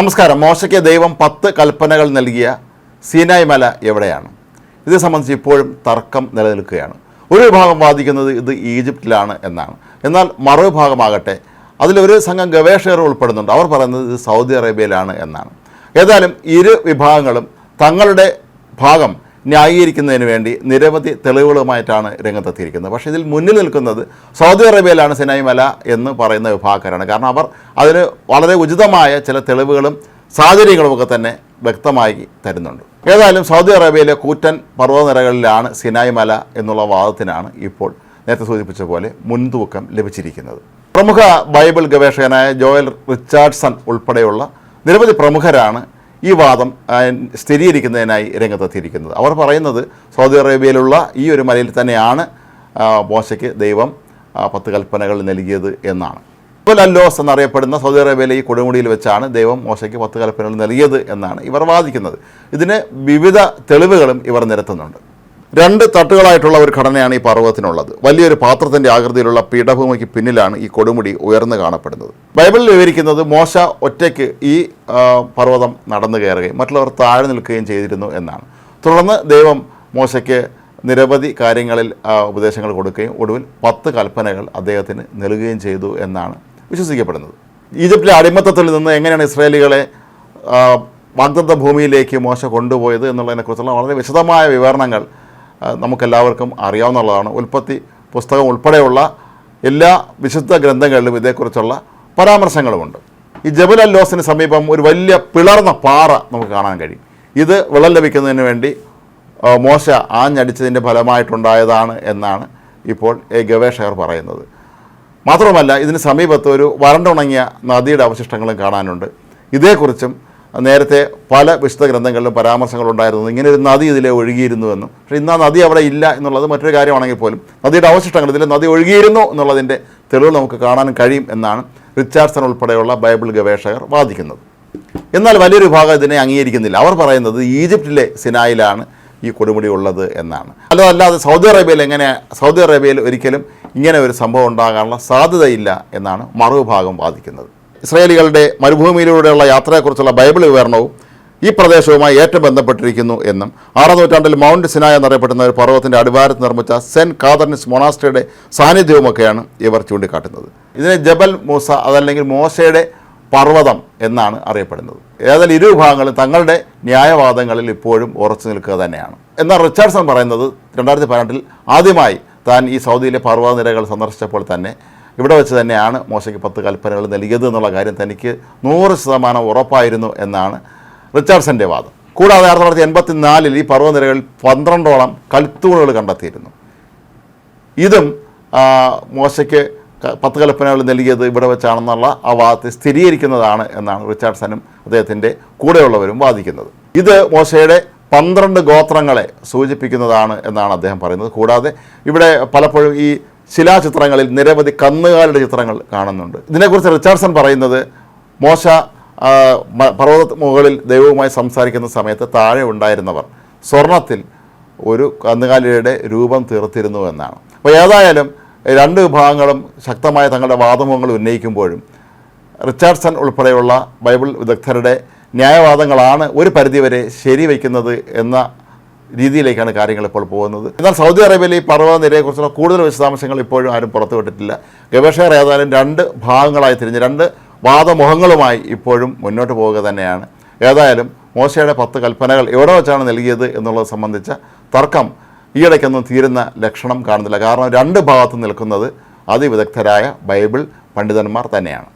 നമസ്കാരം. മോശയ്ക്ക് ദൈവം പത്ത് കൽപ്പനകൾ നൽകിയ സീനായ് മല എവിടെയാണ്? ഇത് സംബന്ധിച്ച് ഇപ്പോഴും തർക്കം നിലനിൽക്കുകയാണ്. ഒരു വിഭാഗം വാദിക്കുന്നത് ഇത് ഈജിപ്തിലാണ് എന്നാണ്. എന്നാൽ മറുവിഭാഗമാകട്ടെ അതിലൊരു സംഘം ഗവേഷകർ ഉൾപ്പെടുന്നുണ്ട്. അവർ പറയുന്നത് ഇത് സൗദി അറേബ്യയിലാണ് എന്നാണ്. ഏതായാലും ഇരു വിഭാഗങ്ങളും തങ്ങളുടെ ഭാഗം ന്യായീകരിക്കുന്നതിന് വേണ്ടി നിരവധി തെളിവുകളുമായിട്ടാണ് രംഗത്തെത്തിയിരിക്കുന്നത്. പക്ഷേ ഇതിൽ മുന്നിൽ നിൽക്കുന്നത് സൗദി അറേബ്യയിലാണ് സിനായമല എന്ന് പറയുന്ന വിഭാഗക്കാരാണ്. കാരണം അവർ അതിന് വളരെ ഉചിതമായ ചില തെളിവുകളും സാഹചര്യങ്ങളുമൊക്കെ തന്നെ വ്യക്തമായി തരുന്നുണ്ട്. ഏതായാലും സൗദി അറേബ്യയിലെ കൂറ്റൻ പർവതനിരകളിലാണ് സിനായി മല എന്നുള്ള വാദത്തിനാണ് ഇപ്പോൾ നേരത്തെ സൂചിപ്പിച്ച പോലെ മുൻതൂക്കം ലഭിച്ചിരിക്കുന്നത്. പ്രമുഖ ബൈബിൾ ഗവേഷകനായ ജോയൽ റിച്ചാർഡ്സൺ ഉൾപ്പെടെയുള്ള നിരവധി പ്രമുഖരാണ് ഈ വാദം സ്ഥിരീകരിക്കുന്നതിനായി രംഗത്തെത്തിയിരിക്കുന്നത്. അവർ പറയുന്നത് സൗദി അറേബ്യയിലുള്ള ഈ ഒരു മലയിൽ തന്നെയാണ് മോശയ്ക്ക് ദൈവം പത്ത് കൽപ്പനകൾ നൽകിയത് എന്നാണ്. അല്ലോസ് എന്നറിയപ്പെടുന്ന സൗദി അറേബ്യയിലെ ഈ കൊടുമുടിയിൽ വെച്ചാണ് ദൈവം മോശയ്ക്ക് പത്ത് കൽപ്പനകൾ നൽകിയത് എന്നാണ് ഇവർ വാദിക്കുന്നത്. ഇതിന് വിവിധ തെളിവുകളും ഇവർ നിരത്തുന്നുണ്ട്. രണ്ട് തട്ടുകളായിട്ടുള്ള ഒരു ഘടനയാണ് ഈ പർവതത്തിനുള്ളത്. വലിയൊരു പാത്രത്തിന്റെ ആകൃതിയിലുള്ള പീഠഭൂമിക്ക് പിന്നിലാണ് ഈ കൊടുമുടി ഉയർന്നു കാണപ്പെടുന്നത്. ബൈബിളിൽ വിവരിക്കുന്നത് മോശ ഒറ്റയ്ക്ക് ഈ പർവതം നടന്നു കയറുകയും മറ്റുള്ളവർ താഴെ നിൽക്കുകയും ചെയ്തിരുന്നു എന്നാണ്. തുടർന്ന് ദൈവം മോശയ്ക്ക് നിരവധി കാര്യങ്ങളിൽ ഉപദേശങ്ങൾ കൊടുക്കുകയും ഒടുവിൽ പത്ത് കൽപ്പനകൾ അദ്ദേഹത്തിന് നൽകുകയും ചെയ്തു എന്നാണ് വിശ്വസിക്കപ്പെടുന്നത്. ഈജിപ്തിലെ അടിമത്തത്തിൽ നിന്ന് എങ്ങനെയാണ് ഇസ്രായേലികളെ വാഗ്ദത്ത ഭൂമിയിലേക്ക് മോശ കൊണ്ടുപോയത് എന്നുള്ളതിനെക്കുറിച്ചുള്ള വളരെ വിശദമായ വിവരണങ്ങൾ നമുക്കെല്ലാവർക്കും അറിയാവുന്നതാണ് ഉൽപ്പത്തി പുസ്തകം ഉൾപ്പെടെയുള്ള എല്ലാ വിശുദ്ധ ഗ്രന്ഥങ്ങളിലും ഇതേക്കുറിച്ചുള്ള പരാമർശങ്ങളുമുണ്ട്. ഈ ജബൽ അല്ലോസിന് സമീപം ഒരു വലിയ പിളർന്ന പാറ നമുക്ക് കാണാൻ കഴിയും. ഇത് വെള്ളം ലഭിക്കുന്നതിന് വേണ്ടി മോശ ആഞ്ഞടിച്ചതിന്റെ ഫലമായിട്ടുണ്ടായതാണ് എന്നാണ് ഇപ്പോൾ ഗവേഷകർ പറയുന്നത്. മാത്രമല്ല ഇതിന് സമീപത്ത് ഒരു വരണ്ടുണങ്ങിയ നദിയുടെ അവശിഷ്ടങ്ങളും കാണാനുണ്ട്. ഇതേക്കുറിച്ചും നേരത്തെ പല വിശുദ്ധ ഗ്രന്ഥങ്ങളിലും പരാമർശങ്ങളുണ്ടായിരുന്നു. ഇങ്ങനെ ഒരു നദി ഇതിലെ ഒഴുകിയിരുന്നുവെന്നും പക്ഷേ ഇന്ന് ആ നദി അവിടെ ഇല്ല എന്നുള്ളത് മറ്റൊരു കാര്യമാണെങ്കിൽ പോലും നദിയുടെ അവശിഷ്ടങ്ങൾ ഇതിലെ നദി ഒഴുകിയിരുന്നു എന്നുള്ളതിന്റെ തെളിവ് നമുക്ക് കാണാൻ കഴിയും എന്നാണ് റിച്ചാർഡ്സൺ ഉൾപ്പെടെയുള്ള ബൈബിൾ ഗവേഷകർ വാദിക്കുന്നത്. എന്നാൽ വലിയൊരു ഭാഗം ഇതിനെ അംഗീകരിക്കുന്നില്ല. അവർ പറയുന്നത് ഈജിപ്തിലെ സിനായിലാണ് ഈ കൊടുമുടി ഉള്ളത് എന്നാണ്. അല്ലാതെ സൗദി അറേബ്യയിൽ എങ്ങനെ സൗദി അറേബ്യയിൽ ഒരിക്കലും ഇങ്ങനെ ഒരു സംഭവം ഉണ്ടാകാനുള്ള സാധ്യതയില്ല എന്നാണ് മറുവിഭാഗം വാദിക്കുന്നത്. ഇസ്രായേലികളുടെ മരുഭൂമിയിലൂടെയുള്ള യാത്രയെക്കുറിച്ചുള്ള ബൈബിൾ വിവരണവും ഈ പ്രദേശവുമായി ഏറ്റവും ബന്ധപ്പെട്ടിരിക്കുന്നു എന്നും ആറാം നൂറ്റാണ്ടിൽ മൗണ്ട് സിനായ എന്നറിയപ്പെടുന്ന ഒരു പർവതത്തിന്റെ അടിവാരത്ത് നിർമ്മിച്ച സെന്റ് കാതർനിസ് മൊണാസ്ട്രിയുടെ സാന്നിധ്യവുമൊക്കെയാണ് ഇവർ ചൂണ്ടിക്കാട്ടുന്നത്. ഇതിനെ ജബൽ മൂസ അതല്ലെങ്കിൽ മോശയുടെ പർവതം എന്നാണ് അറിയപ്പെടുന്നത്. ഏതായാലും ഇരു വിഭാഗങ്ങളും തങ്ങളുടെ ന്യായവാദങ്ങളിൽ ഇപ്പോഴും ഉറച്ചു നിൽക്കുക തന്നെയാണ്. എന്നാൽ റിച്ചാർഡ്സൺ പറയുന്നത് രണ്ടായിരത്തി പതിനെട്ടിൽ ആദ്യമായി താൻ ഈ സൗദിയിലെ പർവതനിരകൾ സന്ദർശിച്ചപ്പോൾ തന്നെ ഇവിടെ വെച്ച് തന്നെയാണ് മോശയ്ക്ക് പത്ത് കൽപ്പനകൾ നൽകിയത് എന്നുള്ള കാര്യം തനിക്ക് നൂറ് ശതമാനം ഉറപ്പായിരുന്നു എന്നാണ് റിച്ചാർഡ്സന്റെ വാദം. കൂടാതെ ആയിരത്തി തൊള്ളായിരത്തി എൺപത്തി നാലിൽ ഈ പർവനിരകളിൽ പന്ത്രണ്ടോളം കൽത്തൂണുകൾ കണ്ടെത്തിയിരുന്നു. ഇതും മോശയ്ക്ക് പത്ത് കൽപ്പനകൾ നൽകിയത് ഇവിടെ വെച്ചാണെന്നുള്ള ആ വാദത്തെ സ്ഥിരീകരിക്കുന്നതാണ് എന്നാണ് റിച്ചാർഡ്സനും അദ്ദേഹത്തിന്റെ കൂടെയുള്ളവരും വാദിക്കുന്നത്. ഇത് മോശയുടെ പന്ത്രണ്ട് ഗോത്രങ്ങളെ സൂചിപ്പിക്കുന്നതാണ് എന്നാണ് അദ്ദേഹം പറയുന്നത്. കൂടാതെ ഇവിടെ പലപ്പോഴും ഈ ശിലാചിത്രങ്ങളിൽ നിരവധി കന്നുകാലിയുടെ ചിത്രങ്ങൾ കാണുന്നുണ്ട്. ഇതിനെക്കുറിച്ച് റിച്ചാർഡ്സൺ പറയുന്നത് മോശ പർവത മുകളിൽ ദൈവവുമായി സംസാരിക്കുന്ന സമയത്ത് താഴെ ഉണ്ടായിരുന്നവർ സ്വർണത്തിൽ ഒരു കന്നുകാലിയുടെ രൂപം തീർത്തിരുന്നു എന്നാണ്. അപ്പോൾ ഏതായാലും രണ്ട് വിഭാഗങ്ങളും ശക്തമായ തങ്ങളുടെ വാദമുഖങ്ങൾ ഉന്നയിക്കുമ്പോഴും റിച്ചാർഡ്സൺ ഉൾപ്പെടെയുള്ള ബൈബിൾ വിദഗ്ധരുടെ ന്യായവാദങ്ങളാണ് ഒരു പരിധിവരെ ശരിവയ്ക്കുന്നത് എന്ന രീതിയിലേക്കാണ് കാര്യങ്ങൾ ഇപ്പോൾ പോകുന്നത്. എന്നാൽ സൗദി അറേബ്യയിലെ ഈ പർവതനിരയെക്കുറിച്ചുള്ള കൂടുതൽ വിശദാംശങ്ങൾ ഇപ്പോഴും ആരും പുറത്തുവിട്ടിട്ടില്ല. ഗവേഷകർ ഏതായാലും രണ്ട് ഭാഗങ്ങളായി തിരിഞ്ഞ് രണ്ട് വാദമുഖങ്ങളുമായി ഇപ്പോഴും മുന്നോട്ട് പോവുക തന്നെയാണ്. ഏതായാലും മോശയുടെ പത്ത് കൽപ്പനകൾ എവിടെ വെച്ചാണ് നൽകിയത് എന്നുള്ളത് സംബന്ധിച്ച തർക്കം ഈയിടയ്ക്കൊന്നും തീരുന്ന ലക്ഷണം കാണുന്നില്ല. കാരണം രണ്ട് ഭാഗത്ത് നിൽക്കുന്നത് അതിവിദഗ്ധരായ ബൈബിൾ പണ്ഡിതന്മാർ തന്നെയാണ്.